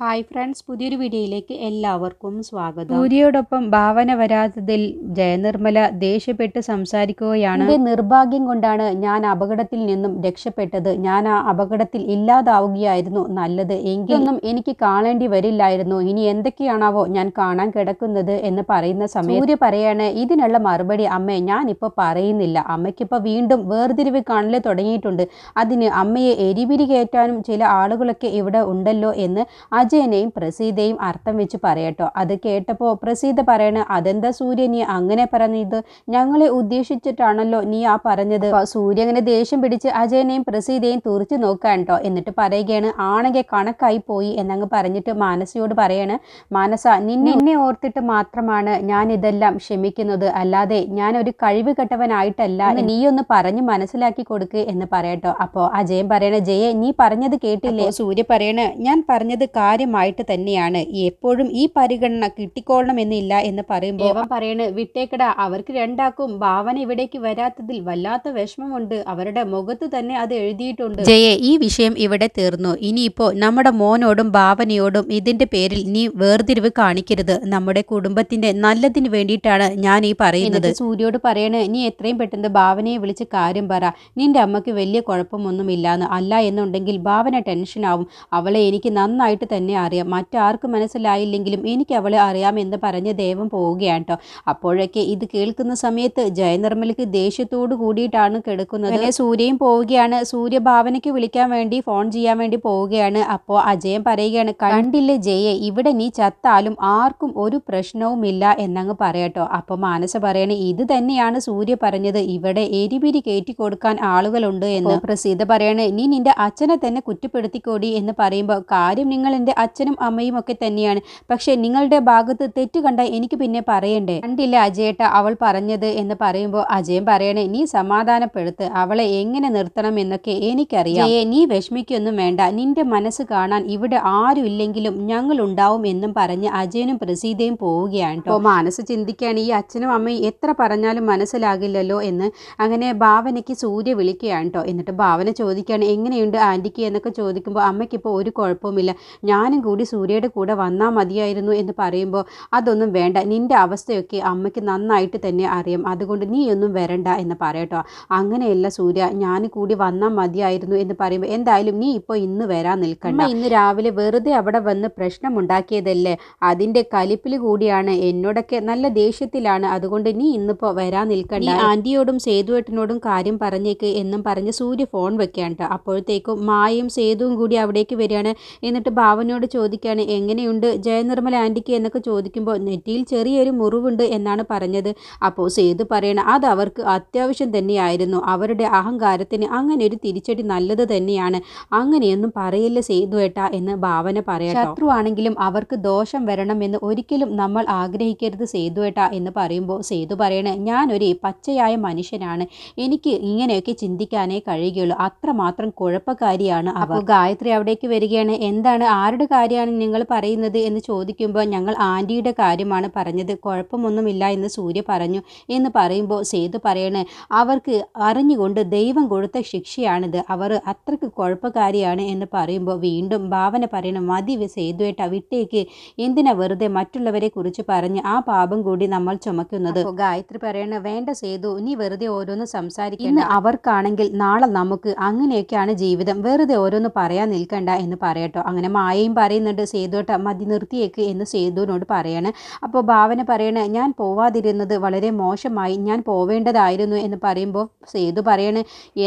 Hi friends പുതിയൊരു വീഡിയോയിലേക്ക് എല്ലാവർക്കും സ്വാഗതം. സൂര്യയോടൊപ്പം ഭാവന വരാത്തതിൽ ജയനിർമ്മല ദേഷ്യപ്പെട്ട് സംസാരിക്കുകയാണ്. എന്റെ നിർഭാഗ്യം കൊണ്ടാണ് ഞാൻ അപകടത്തിൽ നിന്നും രക്ഷപ്പെട്ടത്. ഞാൻ ആ അപകടത്തിൽ ഇല്ലാതാവുകയായിരുന്നു നല്ലത്. എങ്കിലൊന്നും എനിക്ക് കാണേണ്ടി വരില്ലായിരുന്നു. ഇനി എന്തൊക്കെയാണാവോ ഞാൻ കാണാൻ കിടക്കുന്നത് എന്ന് പറയുന്ന സമയം സൂര്യ പറയാണ് ഇതിനുള്ള മറുപടി അമ്മേ ഇപ്പോൾ പറയുന്നില്ല. അമ്മയ്ക്കിപ്പോൾ വീണ്ടും വേർതിരിവ് കാണൽ തുടങ്ങിയിട്ടുണ്ട്. അതിന് അമ്മയെ എരിപിരി കയറ്റാനും ചില ആളുകളൊക്കെ ഇവിടെ ഉണ്ടല്ലോ എന്ന് അജയനെയും പ്രസീതയും അർത്ഥം വെച്ച് പറയട്ടോ. അത് കേട്ടപ്പോൾ പ്രസീത പറയണ അതെന്താ സൂര്യ നീ അങ്ങനെ പറഞ്ഞത്? ഞങ്ങളെ ഉദ്ദേശിച്ചിട്ടാണല്ലോ നീ ആ പറഞ്ഞത്. സൂര്യ അങ്ങനെ ദേഷ്യം പിടിച്ച് അജയനെയും പ്രസീതയും തുറച്ചു നോക്കാൻ കേട്ടോ എന്നിട്ട് പറയുകയാണ് ആണെങ്കിൽ കണക്കായി പോയി എന്നങ്ങ് പറഞ്ഞിട്ട് മാനസയോട് പറയാണ് മാനസ നിന്നെ ഓർത്തിട്ട് മാത്രമാണ് ഞാൻ ഇതെല്ലാം ക്ഷമിക്കുന്നത്. അല്ലാതെ ഞാൻ ഒരു കഴിവ് കെട്ടവനായിട്ടല്ല ഒന്ന് പറഞ്ഞു മനസ്സിലാക്കി കൊടുക്ക് എന്ന് പറയട്ടോ. അപ്പോൾ അജയൻ പറയണ ജയ നീ പറഞ്ഞത് കേട്ടില്ലേ? സൂര്യ പറയണ ഞാൻ പറഞ്ഞത് കാര്യമായിട്ട് തന്നെയാണ്. എപ്പോഴും ഈ പരിഗണന കിട്ടിക്കോളണം എന്നില്ല എന്ന് പറയുമ്പോൾ ദേവൻ പറയണ് വിട്ടേക്കട അവർക്ക് രണ്ടാക്കും ഭാവന ഇവിടേക്ക് വരാത്തതിൽ വല്ലാത്ത വിഷമമുണ്ട്. അവരുടെ മുഖത്ത് തന്നെ അത് എഴുതിയിട്ടുണ്ട്. ജയെ ഈ വിഷയം ഇവിടെ തീർന്നു. ഇനിയിപ്പോ നമ്മുടെ മോനോടും ഭാവനയോടും ഇതിന്റെ പേരിൽ നീ വേർതിരിവ് കാണിക്കരുത്. നമ്മുടെ കുടുംബത്തിന്റെ നല്ലതിന് വേണ്ടിയിട്ടാണ് ഞാൻ ഈ പറയുന്നത്. സൂര്യോട് പറയണ് നീ എത്രയും പെട്ടെന്ന് ഭാവനയെ വിളിച്ച് കാര്യം പറ. നിന്റെ അമ്മയ്ക്ക് വലിയ കുഴപ്പമൊന്നുമില്ലാന്ന്. അല്ല എന്നുണ്ടെങ്കിൽ ഭാവന ടെൻഷനാവും. അവളെ എനിക്ക് നന്നായിട്ട് തന്നെ അറിയാം. മറ്റാർക്കും മനസ്സിലായില്ലെങ്കിലും എനിക്ക് അവളെ അറിയാമെന്ന് പറഞ്ഞ് ദേവം പോവുകയാണ് കേട്ടോ അപ്പോഴൊക്കെ ഇത് കേൾക്കുന്ന സമയത്ത് ജയനിർമ്മലയ്ക്ക് ദേഷ്യത്തോട് കൂടിയിട്ടാണ് കിടക്കുന്നത്. സൂര്യയും പോവുകയാണ്. സൂര്യ ഭാവനയ്ക്ക് വിളിക്കാൻ വേണ്ടി ഫോൺ ചെയ്യാൻ വേണ്ടി പോവുകയാണ്. അപ്പോൾ അജയൻ പറയുകയാണ് കണ്ടില്ലേ ജയെ ഇവിടെ നീ ചത്താലും ആർക്കും ഒരു പ്രശ്നവുമില്ല എന്നങ്ങ് പറയട്ടോ അപ്പോൾ മാനസ പറയണേ ഇത് തന്നെയാണ് സൂര്യ പറഞ്ഞത്. ഇവിടെ എരിപിരി കയറ്റി കൊടുക്കാൻ ആളുകളുണ്ട് എന്ന്. പ്രസീത പറയണേ നീ നിന്റെ അച്ഛനെ തന്നെ കുറ്റപ്പെടുത്തിക്കോടി എന്ന് പറയുമ്പോൾ കാര്യം നിങ്ങൾ എന്റെ അച്ഛനും അമ്മയും ഒക്കെ തന്നെയാണ്. പക്ഷേ നിങ്ങളുടെ ഭാഗത്ത് തെറ്റ് കണ്ട എനിക്ക് പിന്നെ പറയണ്ടേ? കണ്ടില്ല അജയേട്ട അവൾ പറഞ്ഞത് എന്ന് പറയുമ്പോൾ അജയൻ പറയണേ നീ സമാധാനപ്പെടുത്ത് അവളെ എങ്ങനെ നിർത്തണം എന്നൊക്കെ എനിക്കറിയാം. ജയെ നീ വിഷമിക്കൊന്നും വേണ്ട. നിന്റെ മനസ്സ് കാണാൻ ഇവിടെ ആരും ഇല്ലെങ്കിലും ഞങ്ങൾ ഉണ്ടാവും എന്നും പറഞ്ഞ് അജയനും പ്രസീതയും പോവുകയാണ് കേട്ടോ. മനസ്സ് ചിന്തിക്കുകയാണ് ഈ അച്ഛനും അമ്മയും എത്ര പറഞ്ഞാലും മനസ്സിലാകില്ലല്ലോ എന്ന് അങ്ങനെ ഭാവനയ്ക്ക് സൂര്യ വിളിക്കുകയാണ് കേട്ടോ. എന്നിട്ട് ഭാവന ചോദിക്കുകയാണ് എങ്ങനെയുണ്ട് ആന്റിക്ക്? എന്നൊക്കെ ചോദിക്കുമ്പോൾ അമ്മയ്ക്കിപ്പോൾ ഒരു കുഴപ്പവുമില്ല. ഞാനും കൂടി സൂര്യയുടെ കൂടെ വന്നാൽ മതിയായിരുന്നു എന്ന് പറയുമ്പോൾ അതൊന്നും വേണ്ട. നിന്റെ അവസ്ഥയൊക്കെ അമ്മയ്ക്ക് നന്നായിട്ട് തന്നെ അറിയാം. അതുകൊണ്ട് നീ ഒന്നും വരണ്ട എന്ന് പറയട്ടോ അങ്ങനെയല്ല സൂര്യ ഞാൻ കൂടി വന്നാൽ മതിയായിരുന്നു എന്ന് പറയുമ്പോൾ എന്തായാലും നീ ഇപ്പോൾ ഇന്ന് വരാൻ നിൽക്കണ്ട. ഇന്ന് രാവിലെ വെറുതെ അവിടെ വന്ന് പ്രശ്നമുണ്ടാക്കിയതല്ലേ? അതിന്റെ കലിപ്പിൽ കൂടിയാണ് എന്നോടൊക്കെ നല്ല ദേഷ്യത്തിലാണ്. അതുകൊണ്ട് നീ ഇന്നിപ്പോൾ വരാൻ നിൽക്കണ്ട. ആന്റിയോടും സേതുവേട്ടനോടും കാര്യം പറഞ്ഞേക്ക് എന്നും പറഞ്ഞ് സൂര്യ ഫോൺ വെക്കാൻ ട്ടോ. അപ്പോഴത്തേക്കും മായയും സേതുവും കൂടി അവിടേക്ക് വരികയാണ്. എന്നിട്ട് ഭാവനയോട് ചോദിക്കുകയാണ് എങ്ങനെയുണ്ട്? ജയനിർമ്മല ആന്റിക്ക് എന്നൊക്കെ ചോദിക്കുമ്പോൾ നെറ്റിയിൽ ചെറിയൊരു മുറിവുണ്ട് എന്നാണ് പറഞ്ഞത്. അപ്പോൾ സേതു പറയണം അത് അവർക്ക് അത്യാവശ്യം തന്നെയായിരുന്നു. അവരുടെ അഹങ്കാരത്തിന് അങ്ങനെ ഒരു തിരിച്ചടി നല്ലത് തന്നെയാണ്. അങ്ങനെയൊന്നും പറയില്ല സേതു ഏട്ടാ എന്ന് ഭാവന പറയാം ശത്രുവാണെങ്കിലും അവർക്ക് ദോഷം വരണമെന്ന് ഒരിക്കലും നമ്മൾ ആഗ്രഹിക്കരുത് സേതു ഏട്ടാ എന്ന് പറയുമ്പോൾ സേതു പറയണേ ഞാനൊരു പച്ചയായ മനുഷ്യനാണ്. എനിക്ക് ഇങ്ങനെയൊക്കെ ചിന്തിക്കാനേ കഴിയുകയുള്ളൂ. അത്രമാത്രം കുഴപ്പക്കാരിയാണ് അപ്പോൾ ഗായത്രി അവിടേക്ക് വരികയാണ് എന്താണ്? ആരുടെ കാര്യമാണ് നിങ്ങൾ പറയുന്നത് എന്ന് ചോദിക്കുമ്പോൾ ഞങ്ങൾ ആന്റിയുടെ കാര്യമാണ് പറഞ്ഞത്. കുഴപ്പമൊന്നുമില്ല എന്ന് സൂര്യ പറഞ്ഞു. എന്ന് പറയുമ്പോൾ സേതു പറയണേ അവർക്ക് അറിഞ്ഞുകൊണ്ട് ദൈവം കൊടുത്ത ശിക്ഷയാണിത്. അവർ അത്രയ്ക്ക് കുഴപ്പക്കാരിയാണ് എന്ന് പറയുമ്പോൾ വീണ്ടും ഭാവന പറയണം മതി സേതുവേട്ട വിട്ടേക്ക്. എന്തിനാ വെറുതെ മറ്റുള്ളവരെ കുറിച്ച് പറഞ്ഞ് ആ പാപം കൂടി നമ്മൾ ചുമക്കുന്നത്? ഗായത്രി പറയണ വേണ്ട സേതു നീ വെറുതെ ഓരോന്ന് സംസാരിക്കുന്ന അവർക്കാണെങ്കിൽ നാളെ നമുക്ക് അങ്ങനെയൊക്കെയാണ് ജീവിതം. വെറുതെ ഓരോന്ന് പറയാൻ നിൽക്കണ്ട എന്ന് പറയട്ടോ. അങ്ങനെ മായയും പറയുന്നുണ്ട് സേതുവേട്ട മതി നിർത്തിയേക്ക് എന്ന് സേതുവിനോട് പറയാണ്. അപ്പോൾ ഭാവന പറയണ ഞാൻ പോവാതിരുന്നത് വളരെ മോശമായി ഞാൻ പോവേണ്ടതായിരുന്നു എന്ന് പറയുമ്പോൾ സേതു പറയണ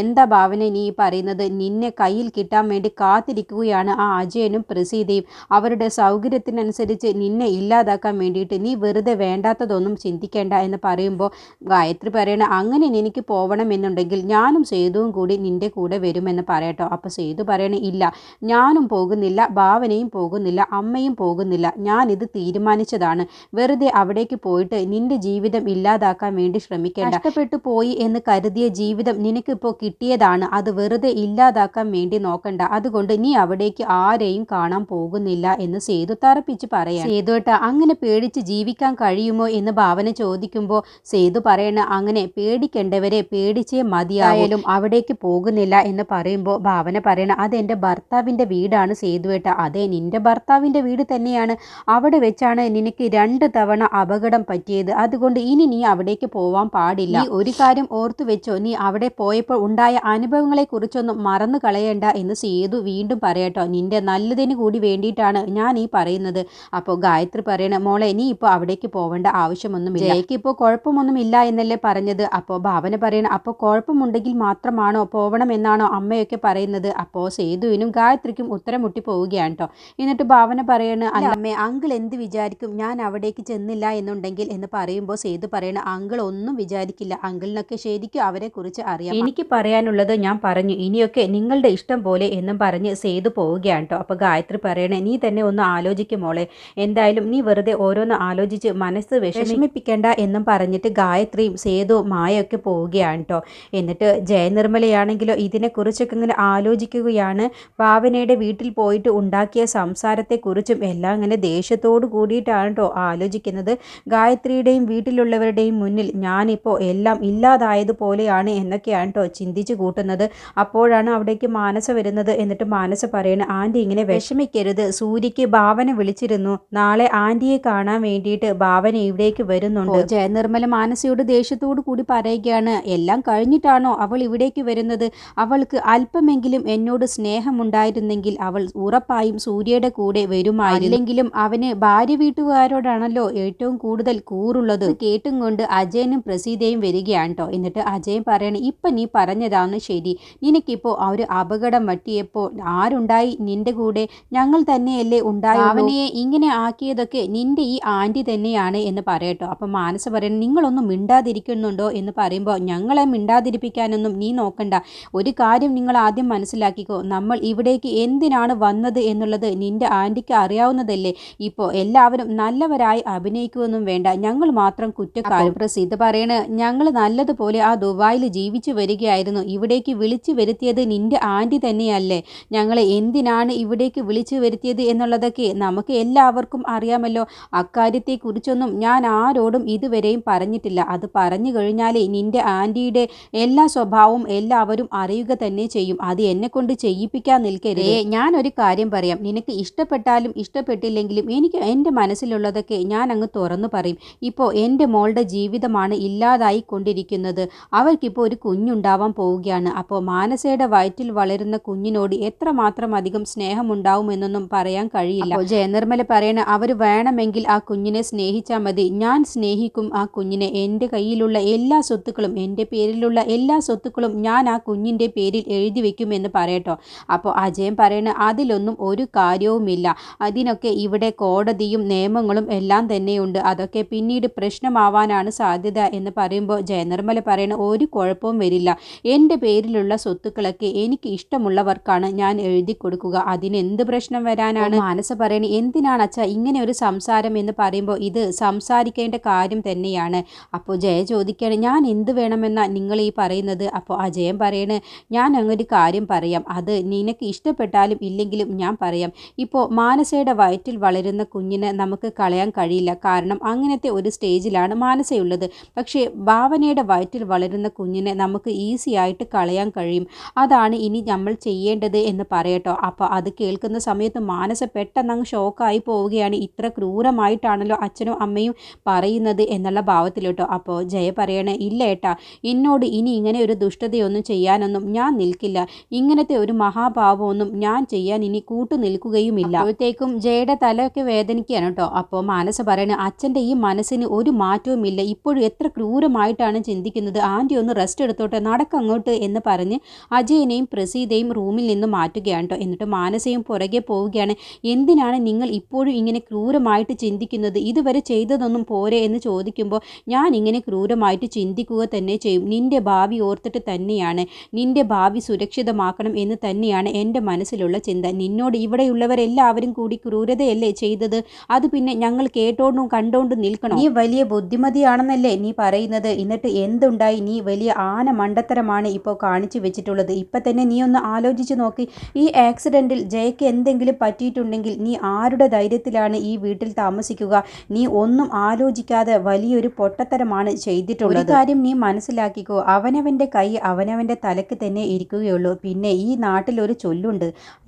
എന്താ ഭാവന നീ പറയുന്നത്? നിന്നെ കയ്യിൽ കിട്ടാൻ വേണ്ടി കാത്തിരിക്കുകയാണ് ആ അജയനും പ്രസീതയും. അവരുടെ സൗകര്യത്തിനനുസരിച്ച് നിന്നെ ഇല്ലാതാക്കാൻ വേണ്ടിയിട്ട് നീ വെറുതെ വേണ്ടാത്തതൊന്നും ചിന്തിക്കേണ്ട എന്ന് പറയുമ്പോൾ ഗായത്രി പറയണ അങ്ങനെ എനിക്ക് പോകണമെന്നുണ്ടെങ്കിൽ ഞാനും സേതുവും കൂടി നിന്റെ കൂടെ വരുമെന്ന് പറയട്ടോ. അപ്പോൾ സേതു പറയണ ഇല്ല ഞാനും പോകുന്നില്ല. ഭാവനയും പോകുന്നില്ല അമ്മയും പോകുന്നില്ല. ഇത് തീരുമാനിച്ചതാണ്. വെറുതെ അവിടേക്ക് പോയിട്ട് നിന്റെ ജീവിതം ഇല്ലാതാക്കാൻ വേണ്ടി ശ്രമിക്കേണ്ട. നഷ്ടപ്പെട്ടു പോയി എന്ന് കരുതിയ ജീവിതം നിനക്കിപ്പോൾ കിട്ടിയതാണ്. അത് വെറുതെ ഇല്ലാതാക്കാൻ വേണ്ടി നോക്കണ്ട. അതുകൊണ്ട് നീ അവിടേക്ക് ആരെയും കാണാൻ പോകുന്നില്ല എന്ന് സേതു തറപ്പിച്ച് പറയാം സേതുട്ട അങ്ങനെ പേടിച്ച് ജീവിക്കാൻ കഴിയുമോ എന്ന് ഭാവന ചോദിക്കുമ്പോൾ സേതു പറയണ അങ്ങനെ പേടിക്കേണ്ടവരെ പേടിച്ചേ മതിയായാലും അവിടേക്ക് പോകുന്നില്ല എന്ന് പറയുമ്പോൾ ഭാവന പറയണ അതെന്റെ ഭർത്താവിന്റെ വീടാണ് സേതുവേട്ട അത് അതെ നിന്റെ ഭർത്താവിന്റെ വീട് തന്നെയാണ്. അവിടെ വെച്ചാണ് നിനക്ക് രണ്ട് തവണ അപകടം പറ്റിയത്. അതുകൊണ്ട് ഇനി നീ അവിടേക്ക് പോവാൻ പാടില്ല. നീ ഒരു കാര്യം ഓർത്തു വെച്ചോ. നീ അവിടെ പോയപ്പോൾ ഉണ്ടായ അനുഭവങ്ങളെ കുറിച്ചൊന്നും മറന്നു കളയേണ്ട എന്ന് സേതു വീണ്ടും പറയട്ടോ. നിന്റെ നല്ലതിന് കൂടി വേണ്ടിയിട്ടാണ് ഞാൻ ഈ പറയുന്നത്. അപ്പോൾ ഗായത്രി പറയണ മോളെ നീ ഇപ്പോൾ അവിടേക്ക് പോവേണ്ട ആവശ്യമൊന്നുമില്ല. എനിക്ക് ഇപ്പോൾ കുഴപ്പമൊന്നുമില്ല എന്നല്ലേ പറഞ്ഞത്? അപ്പോൾ ഭാവന പറയണ അപ്പോൾ കുഴപ്പമുണ്ടെങ്കിൽ മാത്രമാണോ പോവണം എന്നാണോ അമ്മയൊക്കെ പറയുന്നത്? അപ്പോൾ സേതുവിനും ഗായത്രിക്കും ഉത്തരം മുട്ടി പോവുകയാണ് കേട്ടോ എന്നിട്ട് ഭാവന പറയണ അല്ല അമ്മേ അങ്കിൾ എന്ത് വിചാരിക്കും? ഞാൻ അവിടേക്ക് ചെന്നില്ല എന്നുണ്ടെങ്കിൽ എന്ന് പറയുമ്പോൾ സേതു പറയണ അങ്കിൾ ഒന്നും വിചാരിക്കില്ല. അങ്കിളിനൊക്കെ ശരിക്കും അവരെ കുറിച്ച് അറിയാം. എനിക്ക് പറയാനുള്ളത് ഞാൻ പറഞ്ഞു. ഇനിയൊക്കെ നിങ്ങളുടെ ഇഷ്ടം പോലെ എന്നും പറഞ്ഞ് സേതു പോവുകയാണ് കേട്ടോ. അപ്പോൾ ഗായത്രി പറയണേ നീ തന്നെ ഒന്ന് ആലോചിക്കും മോളെ. എന്തായാലും നീ വെറുതെ ഓരോന്ന് ആലോചിച്ച് മനസ്സ് വിഷമിപ്പിക്കേണ്ട എന്നും പറഞ്ഞിട്ട് ഗായത്രിയും സേതുവും മായയൊക്കെ പോവുകയാണ് കേട്ടോ. എന്നിട്ട് ജയനിർമ്മലയാണെങ്കിലോ ഇതിനെക്കുറിച്ചൊക്കെ ഇങ്ങനെ ആലോചിക്കുകയാണ്. ഭാവനയുടെ വീട്ടിൽ പോയിട്ട് ഉണ്ടാക്കിയ സംസാരത്തെക്കുറിച്ചും എല്ലാം അങ്ങനെ ദേഷ്യത്തോടു കൂടിയിട്ടാണ് കേട്ടോ ആലോചിക്കുന്നത്. ഗായത്രിയുടെയും വീട്ടിലുള്ളവരുടെയും മുന്നിൽ ഞാനിപ്പോൾ എല്ലാം ഇല്ലാതായതുപോലെയാണ് എന്നൊക്കെയാണ് കേട്ടോ ചിന്തിച്ചു കൂട്ടുന്നത്. അപ്പോഴാണ് അവിടേക്ക് മാനസ വരുന്നത് എന്നിട്ട് മാനസ പറയുന്നത് ആന്റി ഇങ്ങനെ വിഷമിക്കരുത്. സൂര്യക്ക് ഭാവന വിളിച്ചിരുന്നു. നാളെ ആന്റിയെ കാണാൻ വേണ്ടിയിട്ട് ഭാവന ഇവിടേക്ക് വരുന്നുണ്ട്. ജയനിർമ്മല മാനസയോട് ദേഷ്യത്തോടു കൂടി പറയുകയാണ് എല്ലാം കഴിഞ്ഞിട്ടാണോ അവൾ ഇവിടേക്ക് വരുന്നത്? അവൾക്ക് അല്പമെങ്കിലും എന്നോട് സ്നേഹമുണ്ടായിരുന്നെങ്കിൽ അവൾ ഉറപ്പായും സൂര്യയുടെ കൂടെ വരുമായിരുന്നെങ്കിലും അവന് ഭാര്യ വീട്ടുകാരോടാണല്ലോ ഏറ്റവും കൂടുതൽ കൂറുള്ളത്. കേട്ടും കൊണ്ട് അജയനും പ്രസീതയും വരികയാണ് കേട്ടോ എന്നിട്ട് അജയൻ പറയണ ഇപ്പം നീ പറഞ്ഞതാണ് ശരി. നിനക്കിപ്പോൾ ആ ഒരു അപകടം പറ്റിയപ്പോൾ ആരുണ്ടായി? നിന്റെ കൂടെ ഞങ്ങൾ തന്നെയല്ലേ ഉണ്ടായി അവനെ ഇങ്ങനെ ആക്കിയതൊക്കെ നിന്റെ ഈ ആന്റി തന്നെയാണ് എന്ന് പറയട്ടോ അപ്പം മാനസ പറയണം നിങ്ങളൊന്നും മിണ്ടാതിരിക്കുന്നുണ്ടോ? എന്ന് പറയുമ്പോൾ ഞങ്ങളെ മിണ്ടാതിരിപ്പിക്കാനൊന്നും നീ നോക്കണ്ട. ഒരു കാര്യം നിങ്ങൾ ആദ്യം മനസ്സിലാക്കിക്കോ. നമ്മൾ ഇവിടേക്ക് എന്തിനാണ് വന്നത് എന്നുള്ളത് നിന്റെ ആന്റിക്ക് അറിയാവുന്നതല്ലേ? ഇപ്പോൾ എല്ലാവരും നല്ലവരായി അഭിനയിക്കുമെന്നും വേണ്ട. ഞങ്ങൾ മാത്രം കുറ്റക്കാരും. പ്രസിദ്ധ പറയണ ഞങ്ങൾ നല്ലതുപോലെ ആ ദുബായിൽ ജീവിച്ചു വരികയായിരുന്നു. ഇവിടേക്ക് വിളിച്ചു വരുത്തിയത് നിന്റെ ആന്റി തന്നെയല്ലേ? ഞങ്ങളെ എന്തിനാണ് ഇവിടേക്ക് വിളിച്ചു വരുത്തിയത് എന്നുള്ളതൊക്കെ നമുക്ക് എല്ലാവർക്കും അറിയാമല്ലോ. അക്കാര്യത്തെക്കുറിച്ചൊന്നും ഞാൻ ആരോടും ഇതുവരെയും പറഞ്ഞിട്ടില്ല. അത് പറഞ്ഞു കഴിഞ്ഞാലേ നിന്റെ ആന്റിയുടെ എല്ലാ സ്വഭാവവും എല്ലാവരും അറിയുക തന്നെ ചെയ്യും. അത് എന്നെ കൊണ്ട് ചെയ്യിപ്പിക്കാൻ നിൽക്കരുതേ. ഞാൻ ഒരു കാര്യം പറയാം. നിനക്ക് ഇഷ്ടപ്പെട്ടാലും ഇഷ്ടപ്പെട്ടില്ലെങ്കിലും എനിക്ക് എന്റെ മനസ്സിലുള്ളതൊക്കെ ഞാൻ അങ്ങ് തുറന്നു പറയും. ഇപ്പോൾ എന്റെ മോളുടെ ജീവിതമാണ് ഇല്ലാതായി കൊണ്ടിരിക്കുന്നത് അവർക്കിപ്പോൾ ഒരു കുഞ്ഞുണ്ടാവാൻ പോവുകയാണ്. അപ്പോൾ മാനസയുടെ വയറ്റിൽ വളരുന്ന കുഞ്ഞിനോട് എത്രമാത്രം അധികം സ്നേഹമുണ്ടാവുമെന്നൊന്നും പറയാൻ കഴിയില്ല. ജയനിർമ്മല പറയണ അവർ വേണമെങ്കിൽ ആ കുഞ്ഞിനെ സ്നേഹിച്ചാൽ മതി. ഞാൻ സ്നേഹിക്കും ആ കുഞ്ഞിനെ. എന്റെ കയ്യിലുള്ള എല്ലാ സ്വത്തുക്കളും എന്റെ പേരിലുള്ള എല്ലാ സ്വത്തുക്കളും ഞാൻ ആ കുഞ്ഞിന്റെ പേരിൽ എഴുതി വെക്കുമെന്ന് പറയട്ടോ. അപ്പോൾ അജയൻ പറയണ അതിലൊന്നും ഒരു കാര്യവുമില്ല. അതിനൊക്കെ ഇവിടെ കോടതിയും നിയമങ്ങളും എല്ലാം തന്നെയുണ്ട്. അതൊക്കെ പിന്നീട് പ്രശ്നമാവാനാണ് സാധ്യത എന്ന് പറയുമ്പോൾ ജയനിർമ്മല പറയണ ഒരു കുഴപ്പവും വരില്ല. എന്റെ പേരിലുള്ള സ്വത്തുക്കളൊക്കെ എനിക്ക് ഇഷ്ടമുള്ളവർക്കാണ് ഞാൻ എഴുതി കൊടുക്കുക. അതിന് എന്ത് പ്രശ്നം വരാനാണ്? മാനസ പറയണേ എന്തിനാണ് അച്ഛാ ഇങ്ങനെ ഒരു സംസാരം എന്ന് പറയുമ്പോൾ ഇത് സംസാരിക്കേണ്ട കാര്യം തന്നെയാണ്. അപ്പോൾ ജയ ചോദിക്കുകയാണ് ഞാൻ എന്ത് വേണമെന്നാ നിങ്ങൾ ഈ പറയുന്നത്? അപ്പോൾ അജയൻ പറയണേ ഞാൻ അങ്ങൊരു കാര്യം പറയാം. അത് നിനക്ക് ഇഷ്ടപ്പെട്ടാലും ഇല്ലെങ്കിലും ഞാൻ പറയാം ഇപ്പോൾ മാനസയുടെ വയറ്റിൽ വളരുന്ന കുഞ്ഞിനെ നമുക്ക് കളയാൻ കഴിയില്ല. കാരണം അങ്ങനത്തെ ഒരു സ്റ്റേജിലാണ് മാനസയുള്ളത്. പക്ഷേ ഭാവനയുടെ വയറ്റിൽ വളരുന്ന കുഞ്ഞിനെ നമുക്ക് ഈസി ആയിട്ട് കളയാൻ കഴിയും. അതാണ് ഇനി നമ്മൾ ചെയ്യേണ്ടത് എന്ന് പറയട്ടോ. അപ്പോൾ അത് കേൾക്കുന്ന സമയത്ത് മാനസ പെട്ടെന്ന് അങ്ങ് ഷോക്കായി പോവുകയാണ്. ഇത്ര ക്രൂരമായിട്ടാണല്ലോ അച്ഛനും അമ്മയും പറയുന്നത് എന്നുള്ള ഭാവത്തിൽ കേട്ടോ അപ്പോൾ ജയ പറയണേ ഇല്ല ഏട്ടാ എന്നോട് ഇനി ഇങ്ങനെ ഒരു ദുഷ്ടതയൊന്നും ചെയ്യാനൊന്നും ഞാൻ നിൽക്കില്ല. ഇങ്ങനത്തെ ഒരു മഹാഭാവമൊന്നും ഞാൻ ചെയ്യാൻ ഇനി കൂട്ടു നിൽക്കുകയുമില്ല. അപ്പോഴത്തേക്കും ജയയുടെ തലയൊക്കെ വേദനിക്കുകയാണ് കേട്ടോ. അപ്പോൾ മാനസ പറയണ അച്ഛന്റെ ഈ മനസ്സിന് ഒരു മാറ്റവുമില്ല. ഇപ്പോഴും എത്ര ക്രൂരമായിട്ടാണ് ചിന്തിക്കുന്നത്. ആന്റി ഒന്ന് റെസ്റ്റ് എടുത്തോട്ടെ നടക്കങ്ങോട്ട് എന്ന് പറഞ്ഞ് അജയനെയും പ്രസീതയും റൂമിൽ നിന്ന് മാറ്റുകയാണ് കേട്ടോ. എന്നിട്ട് മാനസയും പുറകെ പോവുകയാണ്. എന്തിനാണ് നിങ്ങൾ ഇപ്പോഴും ഇങ്ങനെ ക്രൂരമായിട്ട് ചിന്തിക്കുന്നത്? ഇതുവരെ ചെയ്തതൊന്നും പോരെ എന്ന് ചോദിക്കുമ്പോൾ ഞാൻ ഇങ്ങനെ ക്രൂരമായിട്ട് ചിന്തിക്കുക തന്നെ ചെയ്യും. നിന്റെ ഭാവി ഓർത്തിട്ട് തന്നെയാണ്. നിന്റെ ഭാവി സുരക്ഷിതമാക്കണം എന്ന് തന്നെയാണ് എന്റെ മനസ്സിലുള്ള ചിന്ത. നിന്നോട് ഇവിടെയുള്ളവരെല്ലാവരും കൂടി ക്രൂരതയല്ലേ ചെയ്തത്? അത് പിന്നെ ഞങ്ങൾ കേട്ടോണ്ടും കണ്ടോണ്ടും നിൽക്കണം. നീ വലിയ ബുദ്ധിമതിയാണെന്നല്ലേ നീ പറയുന്നത്. എന്നിട്ട് എന്തുണ്ടായി? നീ വലിയ ആന മണ്ടത്തരമാണ് ഇപ്പോൾ കാണിച്ചു വെച്ചിട്ടുള്ളത്. ഇപ്പം തന്നെ നീ ഒന്ന് ആലോചിച്ച് നോക്കി. ഈ ആക്സിഡന്റിൽ ജയക്ക് എന്തെങ്കിലും പറ്റിയിട്ടുണ്ടെങ്കിൽ നീ ആരുടെ ധൈര്യത്തിലാണ് ഈ വീട്ടിൽ താമസിക്കുക? നീ ഒന്നും ആലോചിക്കാതെ വലിയൊരു പൊട്ടത്തരമാണ് ചെയ്തിട്ടുള്ളത്. ഒരു കാര്യം നീ മനസ്സിലാക്കിക്കോ. അവനവന്റെ കൈ അവനവന്റെ തലക്ക് തന്നെ ഇരിക്കുകയുള്ളൂ. പിന്നെ ഈ നാട്ടിലൊരു ചൊല്ലുണ്ട്.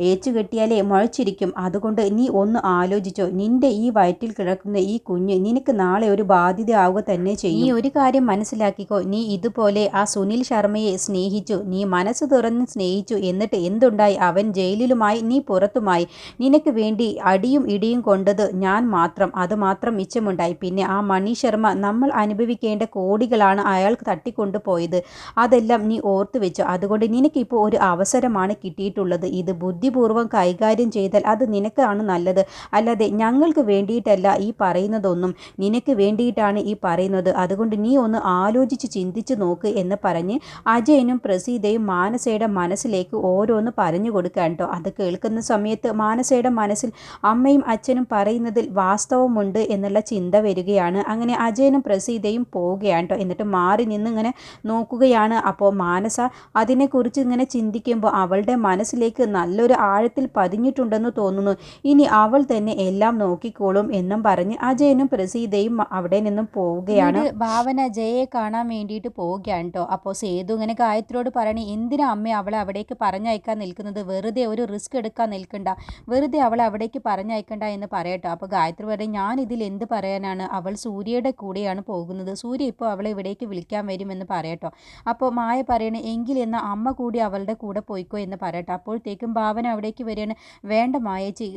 ഏച്ചു കെട്ടിയാലേ മുഴച്ചിരിക്കും. അതുകൊണ്ട് നീ ഒന്ന് ആലോചിച്ചോ. നിന്റെ ഈ വയറ്റിൽ കിടക്കുന്ന ഈ കുഞ്ഞ് നിനക്ക് നാളെ ഒരു ബാധ്യത ആവുക തന്നെ ചെയ്യും. നീ ഒരു കാര്യം മനസ്സിലാക്കിക്കോ. നീ ഇതുപോലെ ആ സുനിൽ ശർമ്മയെ സ്നേഹിച്ചു. നീ മനസ്സ് തുറന്ന് സ്നേഹിച്ചു. എന്നിട്ട് എന്തുണ്ടായി? അവൻ ജയിലിലുമായി നീ പുറത്തുമായി. നിനക്ക് വേണ്ടി അടിയും ഇടിയും കൊണ്ടത് ഞാൻ മാത്രം. അത് മാത്രം മിച്ചമുണ്ടായി. പിന്നെ ആ മണി ശർമ്മ നമ്മൾ അനുഭവിക്കേണ്ട കോടികളാണ് അയാൾക്ക് തട്ടിക്കൊണ്ടു പോയത് അതെല്ലാം നീ ഓർത്തു വെച്ചു അതുകൊണ്ട് നിനക്കിപ്പോൾ ഒരു അവസരമാണ് കിട്ടിയിട്ടുള്ളത്. ഇത് ബുദ്ധിപൂർവം കൈകാര്യം ചെയ്താൽ അത് നിനക്കാണ് നല്ലത്. അല്ലാതെ ഞങ്ങൾക്ക് വേണ്ടിയിട്ടല്ല ഈ പറയുന്നതൊന്നും. നിനക്ക് വേണ്ടിയിട്ടാണ് ഈ പറയുന്നത്. അതുകൊണ്ട് നീ ഒന്ന് ആലോചിച്ച് ചിന്തിച്ച് നോക്ക് എന്ന് പറഞ്ഞ് അജയനും പ്രസീതയും മാനസയുടെ മനസ്സിലേക്ക് ഓരോന്ന് പറഞ്ഞു കൊടുക്കാൻ കേട്ടോ. അത് കേൾക്കുന്ന സമയത്ത് മാനസയുടെ മനസ്സിൽ അമ്മയും അച്ഛനും പറയുന്നതിൽ വാസ്തവമുണ്ട് എന്നുള്ള ചിന്ത വരികയാണ്. അങ്ങനെ അജയനും പ്രസീതയും പോവുകയാണ് എന്നിട്ട് മാറി നിന്ന് ഇങ്ങനെ നോക്കുകയാണ്. അപ്പോൾ മാനസ അതിനെക്കുറിച്ച് ഇങ്ങനെ ചിന്തിക്കുമ്പോൾ അവളുടെ മനസ്സിലേക്ക് നല്ലൊരു ആഴത്തിൽ പതിഞ്ഞിട്ടുണ്ടെന്ന് തോന്നുന്നു. ഇനി അവൾ തന്നെ എല്ലാം നോക്കിക്കോളും എന്നും പറഞ്ഞ് അജയനും പ്രസീതയും അവിടെ നിന്നും പോവുകയാണ്. ഭാവന അജയെ കാണാൻ വേണ്ടിയിട്ട് പോവുകയാണ് കേട്ടോ അപ്പോൾ സേതു ഇങ്ങനെ ഗായത്രിയോട് പറയണേ എന്തിനാ അമ്മ അവളെ അവിടേക്ക് പറഞ്ഞയക്കാൻ നിൽക്കുന്നത്? വെറുതെ ഒരു റിസ്ക് എടുക്കാൻ നിൽക്കണ്ട. വെറുതെ അവളെ അവിടേക്ക് പറഞ്ഞയക്കണ്ട എന്ന് പറയട്ടോ അപ്പോൾ ഗായത്രി പറയും ഞാൻ ഇതിൽ എന്ത് പറയാനാണ്? അവൾ സൂര്യയുടെ കൂടെയാണ് പോകുന്നത്. സൂര്യ ഇപ്പോൾ അവളെ ഇവിടേക്ക് വിളിക്കാൻ വരുമെന്ന് പറയട്ടോ അപ്പോൾ മായ പറയണേ എങ്കിൽ എന്ന അമ്മ കൂടി അവളുടെ കൂടെ പോയിക്കോ എന്ന് പറയട്ടോ അപ്പോഴത്തേക്കും ഭാവന അവിടേക്ക് വരികയാണ്. വേണ്ട മായേച്ചി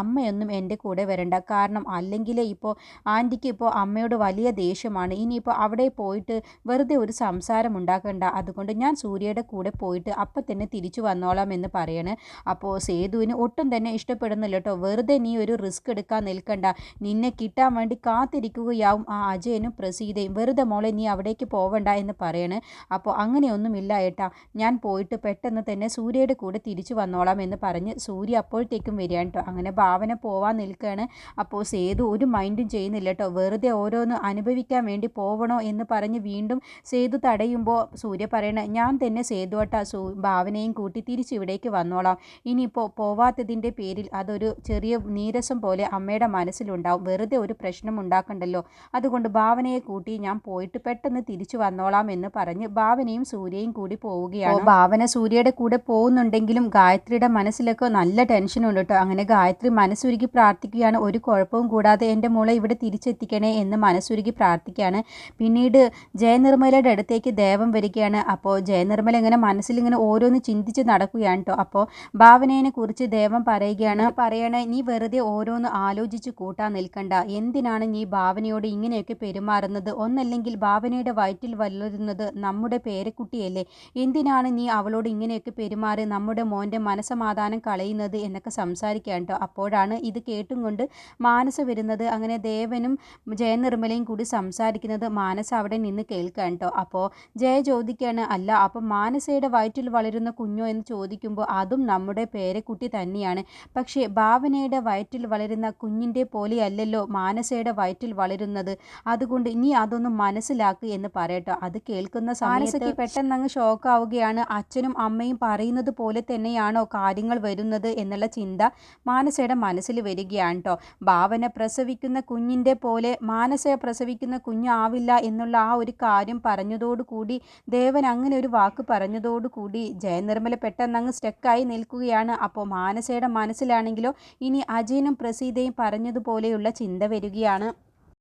അമ്മയൊന്നും എന്റെ കൂടെ വരണ്ട. കാരണം അല്ലെങ്കിൽ ഇപ്പോൾ ആന്റിക്ക് ഇപ്പോൾ അമ്മയോട് വലിയ ദേഷ്യമാണ്. ഇനിയിപ്പോൾ അവിടെ പോയിട്ട് വെറുതെ ഒരു സംസാരം ഉണ്ടാക്കണ്ട. അതുകൊണ്ട് ഞാൻ സൂര്യയുടെ കൂടെ പോയിട്ട് അപ്പം തന്നെ തിരിച്ചു വന്നോളാം എന്ന് പറയണ്. അപ്പോൾ സേതുവിന് ഒട്ടും തന്നെ ഇഷ്ടപ്പെടുന്നില്ല കേട്ടോ. വെറുതെ നീ ഒരു റിസ്ക് എടുക്കാൻ നിൽക്കണ്ട. നിന്നെ കിട്ടാൻ വേണ്ടി കാത്തിരിക്കുകയാവും ആ അജയനും പ്രസീതയും. വെറുതെ മോളെ നീ അവിടേക്ക് പോവണ്ട എന്ന് പറയണ്. അപ്പോൾ അങ്ങനെയൊന്നുമില്ല ഏട്ടാ. ഞാൻ പോയിട്ട് പെട്ടെന്ന് തന്നെ സൂര്യയുടെ കൂടെ തിരിച്ചു വന്നോളാം എന്ന് പറഞ്ഞ് സൂര്യ അപ്പോഴത്തേക്കും വരികയാണ് കേട്ടോ. അങ്ങനെ ഭാവന പോവാൻ നിൽക്കുകയാണ്. അപ്പോൾ സേതു ഒരു മൈൻഡും ചെയ്യുന്നില്ല കേട്ടോ. വെറുതെ ഓരോന്ന് അനുഭവിക്കാൻ വേണ്ടി പോവണോ എന്ന് പറഞ്ഞ് വീണ്ടും സേതു തടയുമ്പോൾ സൂര്യ പറയണ ഞാൻ തന്നെ സേതുവട്ട സൂ ഭാവനയും കൂട്ടി തിരിച്ച് ഇവിടേക്ക് വന്നോളാം. ഇനിയിപ്പോൾ പോവാത്തതിന്റെ പേരിൽ അതൊരു ചെറിയ നീരസം പോലെ അമ്മയുടെ മനസ്സിലുണ്ടാവും. വെറുതെ ഒരു പ്രശ്നം ഉണ്ടാക്കണ്ടല്ലോ. അതുകൊണ്ട് ഭാവനയെ കൂട്ടി ഞാൻ പോയിട്ട് പെട്ടെന്ന് തിരിച്ചു വന്നോളാം എന്ന് പറഞ്ഞ് ഭാവനയും സൂര്യയും കൂടി പോവുകയാണ്. ഭാവന സൂര്യയുടെ കൂടെ പോകുന്നുണ്ടെങ്കിലും ഗായത്രിയുടെ മനസ്സിലൊക്കെ നല്ല ടെൻഷനുണ്ട് കേട്ടോ. അങ്ങനെ ഗായത്രി മനസ്സുരുക്കി പ്രാർത്ഥിക്കുകയാണ്. ഒരു കുഴപ്പവും കൂടാതെ എന്റെ മോളെ ഇവിടെ തിരിച്ചെത്തിക്കണേ എന്ന് മനസ്സുരുക്കി പ്രാർത്ഥിക്കുകയാണ്. പിന്നീട് ജയനിർമ്മലയുടെ അടുത്തേക്ക് ദേവം വരികയാണ്. അപ്പോൾ ജയനിർമ്മല ഇങ്ങനെ മനസ്സിലിങ്ങനെ ഓരോന്ന് ചിന്തിച്ച് നടക്കുകയാണ് കേട്ടോ. അപ്പോൾ ഭാവനയെ കുറിച്ച് ദേവം പറയുകയാണ്. പറയണേ നീ വെറുതെ ഓരോന്ന് ആലോചിച്ച് കൂട്ടാൻ നിൽക്കണ്ട. എന്തിനാണ് നീ ഭാവനയോട് ഇങ്ങനെയൊക്കെ പെരുമാറുന്നത്? ഒന്നല്ലെങ്കിൽ ഭാവനയുടെ വയറ്റിൽ വളരുന്നത് നമ്മുടെ പേരക്കുട്ടിയല്ലേ? എന്തിനാണ് നീ അവളോട് ഇങ്ങനെയൊക്കെ പെരുമാറി നമ്മുടെ മോന്റെ മനസ്സമാധാനം കളയുന്നത് എന്നൊക്കെ സംസാരിക്കുകയാണ് കേട്ടോ അപ്പോഴാണ് ഇത് കേട്ടും കൊണ്ട് മാനസ വരുന്നത്. അങ്ങനെ ദേവനും ജയനിർമ്മലയും കൂടി സംസാരിക്കുന്നത് മാനസ അവിടെ നിന്ന് കേൾക്കുക കേട്ടോ അപ്പോൾ ജയ ചോദിക്കുകയാണ് അല്ല അപ്പം മാനസയുടെ വയറ്റിൽ വളരുന്ന കുഞ്ഞോ? എന്ന് ചോദിക്കുമ്പോൾ അതും നമ്മുടെ പേരക്കുട്ടി തന്നെയാണ്. പക്ഷേ ഭാവനയുടെ വയറ്റിൽ വളരുന്ന കുഞ്ഞിന്റെ പോലെയല്ലല്ലോ മാനസയുടെ വയറ്റിൽ വളരുന്നത്. അതുകൊണ്ട് ഇനി അതൊന്നും മനസ്സിലാക്കുക എന്ന് പറയട്ടോ അത് കേൾക്കുന്ന സമയത്ത് പെട്ടെന്ന് അങ്ങ് ഷോക്ക് ആവുകയാണ്. അച്ഛനും അമ്മയും പറയുന്നത് പോലെ തന്നെയാണോ കാര്യങ്ങൾ വരുന്നത് എന്നുള്ള ചിന്ത മാനസയുടെ മനസ്സിൽ വരികയാണ് കേട്ടോ ഭാവന പ്രസവിക്കുന്ന കുഞ്ഞിന്റെ പോലെ മാനസ പ്രസവിക്കുന്ന കുഞ്ഞാവില്ല എന്നുള്ള ആ ഒരു കാര്യം പറഞ്ഞതോടുകൂടി ദേവൻ അങ്ങനെ ഒരു വാക്ക് പറഞ്ഞതോടുകൂടി ജയനിർമ്മല പെട്ടെന്ന് അങ്ങ് സ്റ്റക്കായി നിൽക്കുകയാണ്. അപ്പോൾ മാനസയുടെ മനസ്സിലാണെങ്കിലോ ഇനി അജയനും പ്രസീതയും പറഞ്ഞതുപോലെയുള്ള ചിന്ത വരികയാണ്.